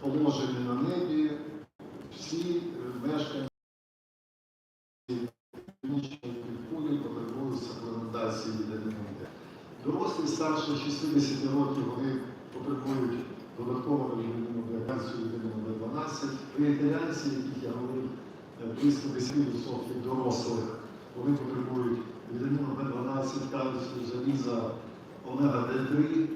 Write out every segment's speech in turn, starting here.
положені на небі, всі мешканці північної півкулі потребують саплементації вітаміну Д. Дорослі старше 60 років вони потребують додаткового вітаміну Д, кальцію вітаміну Д12. Вегетаріанці, яких я говорив, е, близько 10% дорослих, вони потребують вітаміну Д12, кальцію, заліза, омега-Д3,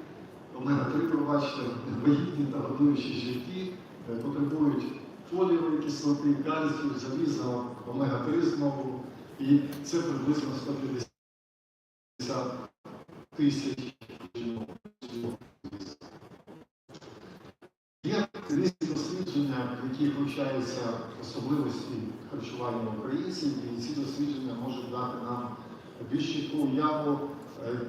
омега-3, пробачте, вагітні та годуючі жінки е, потребують фолієвої кислоти, кальцію, заліза, омега-3 знову. І це приблизно 150 тисяч жінок. Є різні дослідження, в яких вивчаються особливості харчування українців, і ці дослідження можуть дати нам більш уяву, е,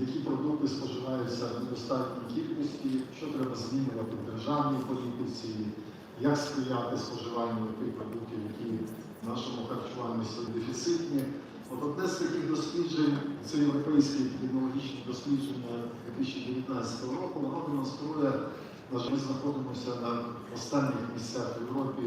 які продукти споживаються в недостатній кількості, що треба змінювати в державній політиці, як сприяти споживанню тих продуктів, які в нашому харчуванні дефіцитні. От одне з таких досліджень, це європейське епідеміологічне дослідження 2019 року, воно демонструє, що ми знаходимося на останніх місцях в Європі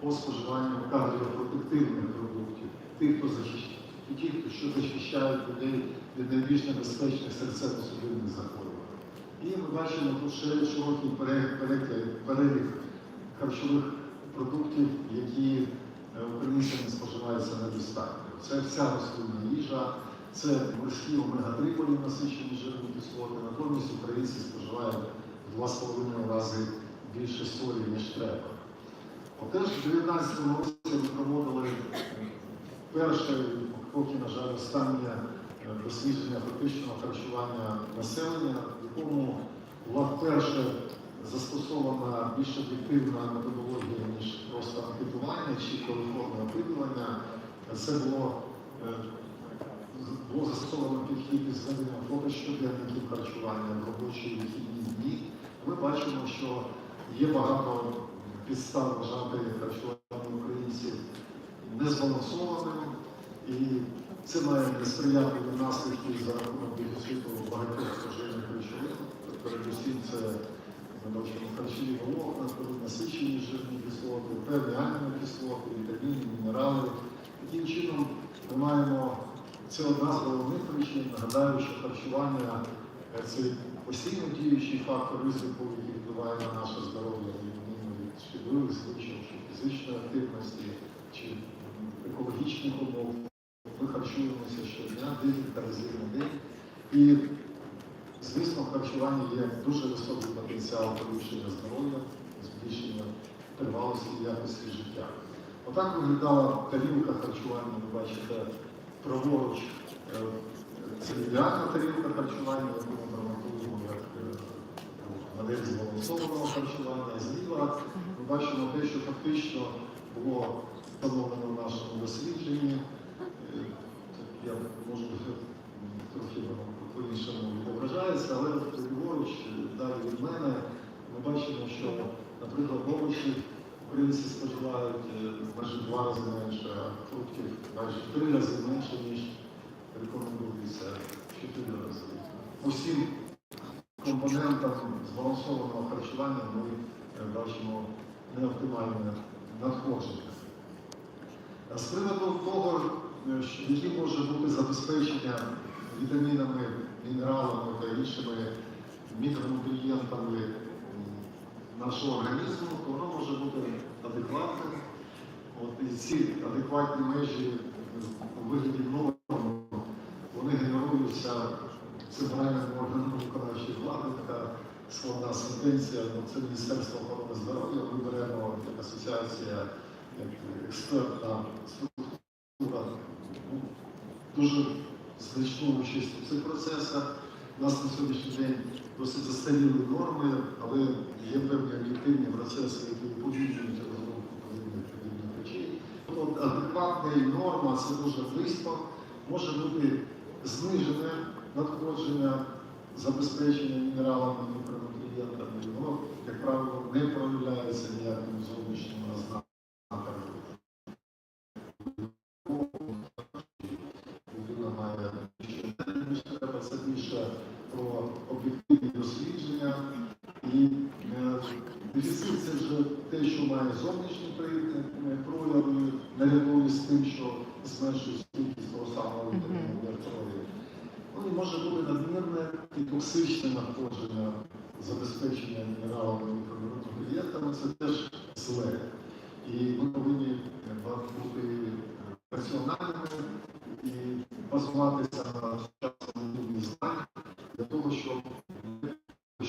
по споживанню кардіопротективних продуктів, тих, хто захищає, ті, що захищають людей від найбільш небезпечних серцево-судинних захворювань. І ми бачимо тут широкий перелік, харчових продуктів, які е, українцями споживаються недостатньо. Це вся рослинна їжа, це морські омега-3 полінасичені жирні кислоти. Натомість українці споживають в 2,5 рази більше солі, ніж треба. Отеж в 2019 році ми проводили перше, поки, на жаль, останнє е, дослідження фактичного харчування населення, в якому була вперше застосована більш об'єктивна методологія, ніж просто анкетування чи телефонне опитування. Це було, е, було застосовано підхід із ведення фото щоденників харчування в робочі вихідні дні. Ми бачимо, що є багато підстав вважати харчування українців незбалансованим, і це має несприятливі наслідки за рахунок дефіциту багатьох споживних речовин. Передусім це бачимо харчові волокна, насичені жирні кислоти, певні амінокислоти, вітаміни, мінерали. Таким чином ми маємо це одна з головних причин. Нагадаю, що харчування це постійно діючий фактор ризику, який впливає на наше здоров'я, відміну від шкідливих звичок, чи фізичної активності, чи екологічних умов. Харчуємося щодня, декілька разів на день. І, звісно, в харчуванні є дуже високий потенціал поліпшення здоров'я, збільшення тривалості і якості життя. Отак виглядала тарілка харчування, ви бачите, праворуч е, ідеальна тарілка харчування, яку ми драматуємо як е, модель збалансованого харчування. Зліва ми бачимо те, що фактично було встановлено в нашому дослідженні. Е, Я можу трохи по-іншому відображається, але ліворуч, далі від мене, ми бачимо, що, наприклад, овочі українці споживають е, майже два рази менше, а фруктів майже три рази менше, ніж рекомендується чотири рази. Усім компонентам збалансованого харчування ми е, бачимо неоптимальне надходження. З приводу того, які може бути забезпечення вітамінами, мінералами та іншими мікронутрієнтами нашого організму, то воно може бути адекватним. От, і ці адекватні межі у вигляді норм, вони генеруються центральним органом виконавчої влади, така складна сентенція, ну, це Міністерство охорони здоров'я, ми беремо як асоціація, як експертна структура, дуже значну участь у цих процесах. У нас на сьогоднішній день досить застаріли норми, але є певні об'єктивні процеси, які уповільнюють розробку подібних подібних речей. От адекватна норма це дуже близько, може бути знижене надходження, забезпечення мінералами, мікронутрієнтами. Воно, як правило, не проявляється ніякими зовнішніми ознаками. Про об'єктивні дослідження і Е, Дефіцит це вже те, що має зовнішні при- е, прояви, наряду з тим, що зменшує кількість того самого вітаміну. Ну і може бути надмірне і токсичне надходження забезпечення мінералами і мікронутрієнтами, це теж зле. І ми повинні е, бути раціональними і базуватися на сучасному знань щоб не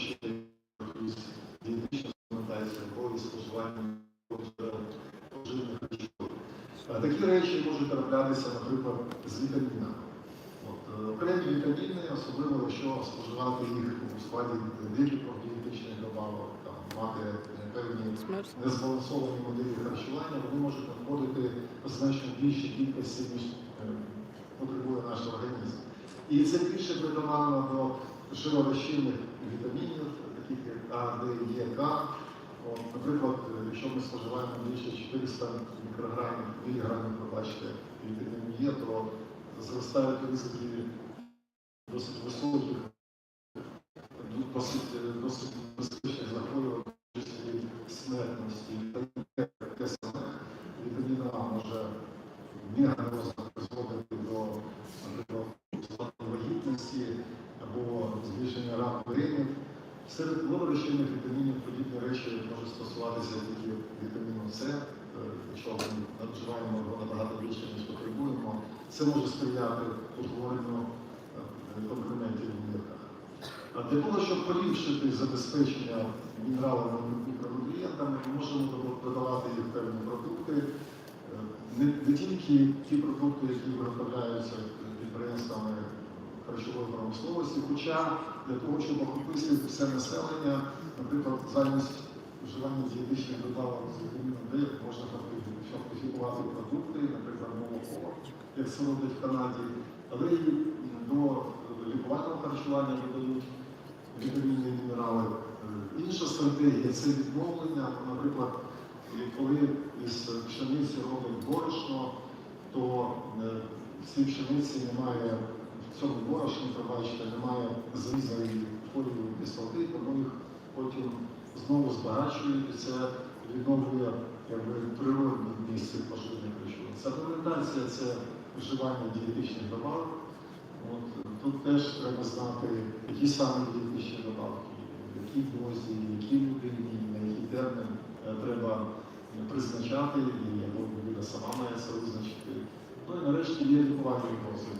ще документацію споживання поживних речовин. Такі речі можуть траплятися, наприклад, з вітамінами. Е, окремі вітаміни, особливо якщо споживати їх у складі декількох дієтичних добавок, там, мати певні незбалансовані моделі харчування, вони можуть надходити значно більшій кількості, ніж е, потребує наш організм. І це більше притаманно до жиророзчинних вітамінів, таких як А, Д, Е, К. Наприклад, якщо ми споживаємо більше 400 мікрограмів, міліграмів, пробачте, вітаміну Е, то зростають ризики досить високих, досить, досить безпечних захворювань, смертності. Вітамін Е, те саме. Вітамін А може мегарозвиток призводити до, наприклад, складної вагітності або збільшення раку легенів. Серед ловорозчинних вітамінів подібні речі можуть стосуватися тільки вітаміну С, е, якщо ми надвживаємо його набагато більше, ніж потребуємо, це може сприяти утворенню е, конкурентів в нирках. А для того, щоб поліпшити забезпечення мінералами мікронутрієнтами, ми можемо додавати їх певні продукти. Е, Не, не тільки ті продукти, які виготовляються підприємствами харчової промисловості, хоча для того, щоб охопити все населення, наприклад, замість вживання дієтичних добавок з вітаміном D можна фактифікувати продукти, наприклад, молоко, як це роблять в Канаді, але і до лікувального харчування додають вітамінні мінерали. Е, Інша стратегія це відновлення, наприклад, коли із пшениці роблять борошно, то е, в цій пшениці немає, в цьому борошні, пробачте, немає і фолієвої кислоти, тому їх потім знову збагачують і це відновлює якби, природні місце поживних речовин. Сапlemентація – це вживання дієтичних добавок. От, тут теж треба знати, які саме дієтичні добавки, в якій дозі, які людині, на який термін е, треба призначати, і або людина сама має це визначити. Ну і нарешті є лікувальний досвід,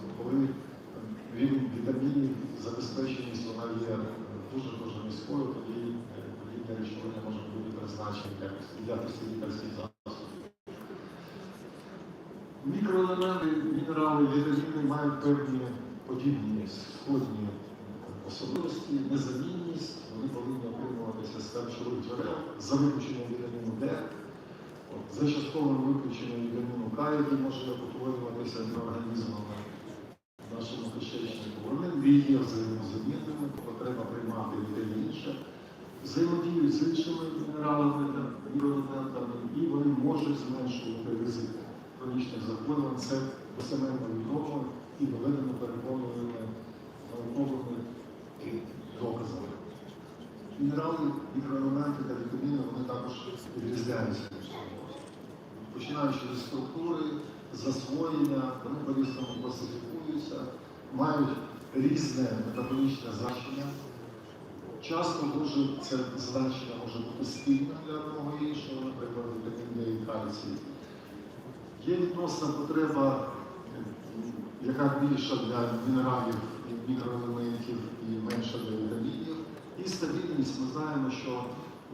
е, вітамінів, забезпеченість вона є дуже-дуже низькою, тоді е, подібні речовини можуть бути призначені в якості, лікарських засобів. Мікроелементи, мінерали, вітаміни мають певні подібні сходні особливості, незамінність, вони повинні отримуватися з харчових джерел за виключенням вітаміну от, за частковим виключенням вітаміну К, який може утворюватися мікроорганізмами в нашому кишечнику. Вони дві є взаємозамінними, тобто треба приймати те інше. Взаємодіють з іншими мінералами та мікроелементами, і вони можуть зменшувати ризик хронічних захворювань. Це достеменно відомо і доведено переконуваними науковими доказами. Мінерали, мікроелементи та вітаміни вони також відрізняються. Починаючи зі структури, засвоєння, вони по-різному класифікуються, мають різне метаболічне значення. Часто дуже це значення може бути спільним для одного іншого, наприклад, вітамін D і кальцій. Є відносна потреба, яка більша для мінералів і мікроелементів і менша для вітамінів. І стабільність. Ми знаємо, що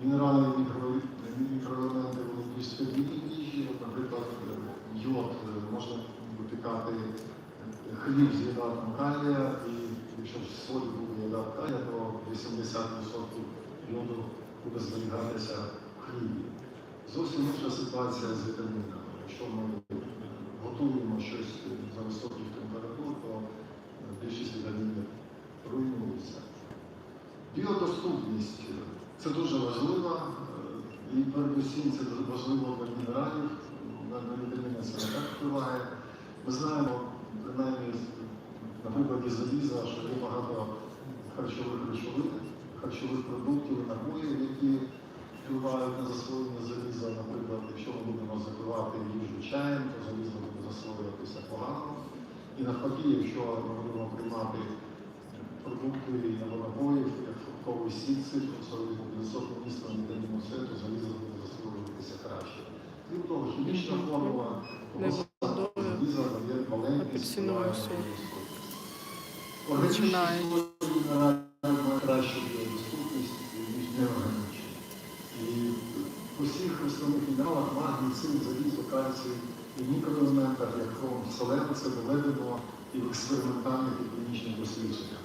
мінерали і мікроелементи вони більш стабільні їжі. Наприклад, йод можна випікати хліб з гідратом калія, і якщо в солі буде гідрат калія, то 80% йоду буде зберігатися в хлібі. Зовсім інша ситуація з вітамінами. Якщо ми готуємо щось за високих температур, то е, більшість вітамінів руйнується. Біодоступність це дуже важливо, е, і передусім це дуже важливо для мінералів, на, вітаміни це не так впливає. Ми знаємо, і заліза, що є багато харчових речовин, харчових продуктів і напоїв, які впливають на засвоєння заліза. Наприклад, якщо ми будемо закривати їжу чаєм, то залізо буде засвоюватися погано. І навпаки, якщо ми будемо приймати продукти або напоїв, як фруктовий сік, цитрусові, високого не вітаміну С, то залізо буде засвоюватися краще. Крім того, хімічна формула заліза є маленький апельсиновий співаючий сок. сок. Органічні Починає. сьогодні наразі мають кращу доступність, ніж. І в усіх основних мінералах магній, цинк, залізо, кальцій і мікроелементах, як хром, це доведено і в експериментальних і клінічних дослідженнях.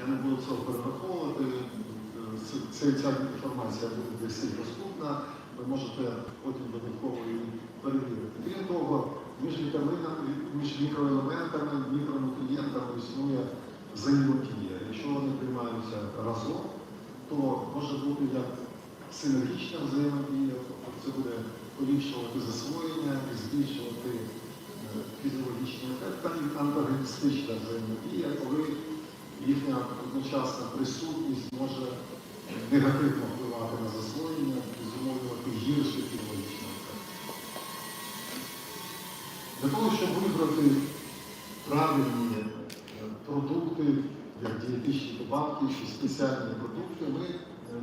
Я не буду цього перераховувати, це- ця інформація буде для доступна, ви можете потім додатково її перевірити. Крім того, між вітамінами, між мікроелементами, мікронутрієнтами існує взаємодія. Якщо вони приймаються разом, то може бути як синергічна взаємодія, тобто це буде поліпшувати засвоєння і збільшувати е, фізіологічні ефекти, так і антагоністична взаємодія, коли їхня одночасна присутність може негативно того, щоб вибрати правильні е, продукти, як дієтичні добавки чи спеціальні продукти, ми е,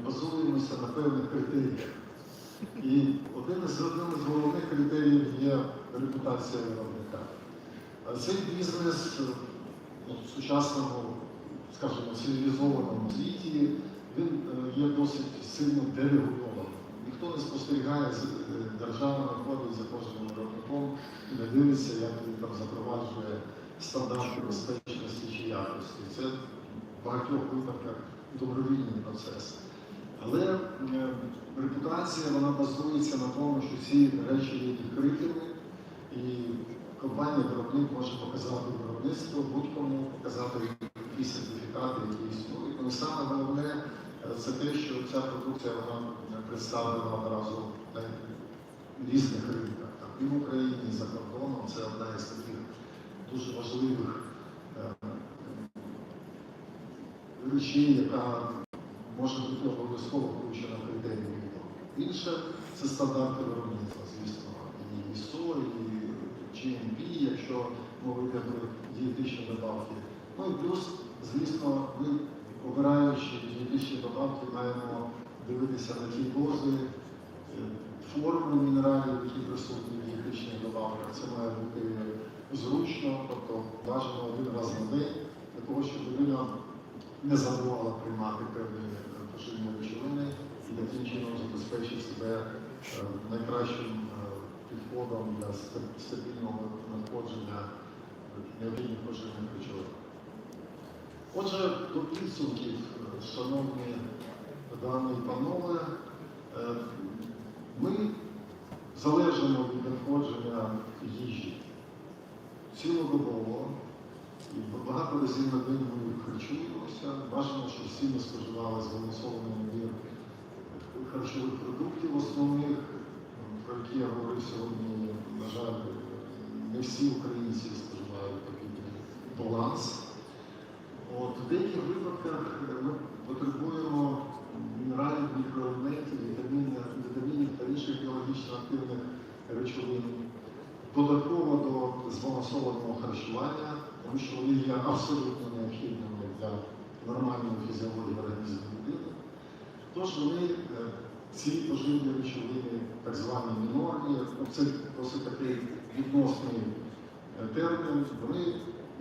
базуємося на певних критеріях. І один із, із головних критеріїв є репутація виробника. Цей бізнес е, ну, в сучасному, скажімо, цивілізованому світі, він є досить сильно дерегульований. Ніхто не спостерігає з е, держава ходить за кожним виробником і не дивиться, як він там запроваджує стандарти безпечності чи якості. Це в багатьох випадках добровільний процес. Але е, репутація вона базується на тому, що ці речі є відкритими, і компанія-виробник може показати виробництво будь-кому, показати ті сертифікати, які існують. Але саме головне е, це те, що ця продукція вона представлена одразу на різних ринках. Там, і в Україні, і за кордоном. Це одна із таких дуже важливих е, речей, яка може бути обов'язково включена в критерії відомо. Інше це стандарти виробництва, звісно, і ІСО, і GMP, якщо йде про дієтичні добавки. Ну і плюс, звісно, ми, обираючи дієтичні добавки, маємо дивитися на ті дози, е, формули мінералів, які присутні в дієтичних добавках. Це має бути зручно, тобто бажано один раз на день, для того, щоб людина не забувала приймати певні е, поживні речовини і таким чином забезпечити себе е, найкращим підходом для стабільного надходження необхідних поживних речовин. Отже, до підсумків, шановні дами і панове, е, ми залежимо від надходження їжі цілодобово. І багато разів на день ми харчуємося. Бажано, щоб всі ми споживали збалансований набір харчових продуктів основних, про які я говорив сьогодні. На жаль, не всі українці споживають такий баланс. От, в деяких випадках ми потребуємо мінералів, мікроелементів, вітамінів, вітамінів та інших активних речовин додатково до збалансованого харчування, тому що вони є абсолютно необхідними для нормальної фізіології організму людини. Тож вони, е, ці поживні речовини, так звані мінорні, це досить такий відносний е, термін, вони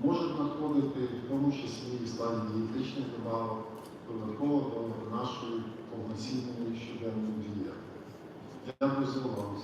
можуть надходити, в тому числі і складі дієтичних добавок, додатково до нашої повноцінної щоденної дієти. Дякую за увагу.